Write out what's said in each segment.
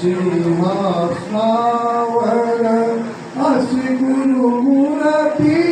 सिंहासनावर अशी गुरुमूर्ती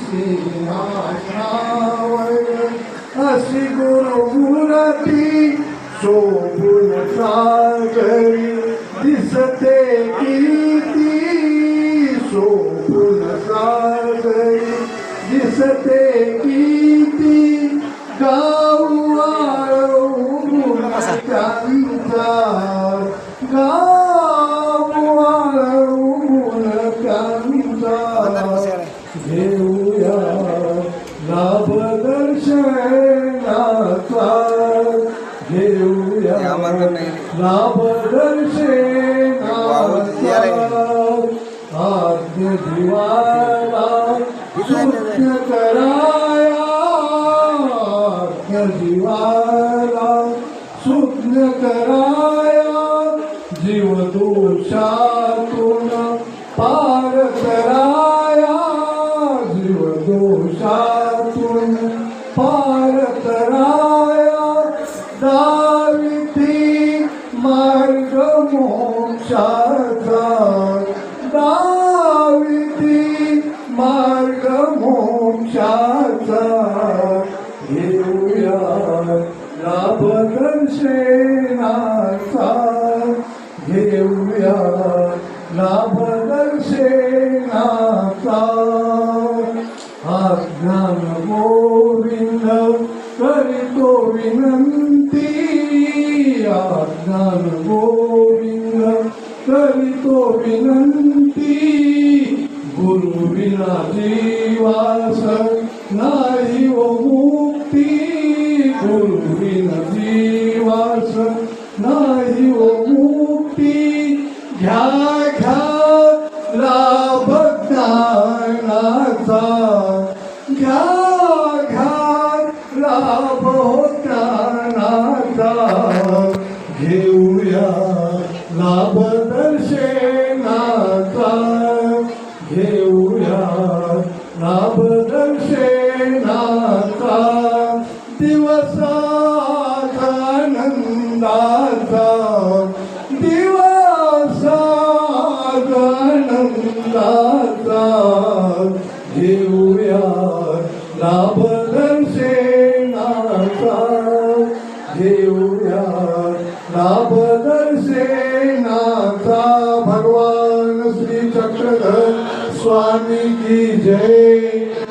सिंहासनावर अशी गुरुमूर्ती शोभून सागरी दिसते किती शोभून सागरी दिसते किती गाऊ त्यांचा घेऊया लाभ दर्शनाचा घेऊया. लाभ दर्शनाचा आज्ञ दिवाला सुज्ञ कराया. दिवाला सुज्ञ कराया. जीव दोषातून पार कराया दाविती मार्ग मोक्षाचा. दाविती मार्ग मोक्षाचा घेऊया लाभ दर्शनाचा घेऊया लाभ दर्शनाचा अज्ञान गोविंद करीतो विनंती अज्ञान गोविंद करीतो विनंती गुरुविना जीवास नाही लाभ दर्शनाचा दिवसाचा आनंदाचा दिवसाचा आनंदाचा घेऊया लाभ दर्शनाचा घेऊया लाभ स्वामी की जय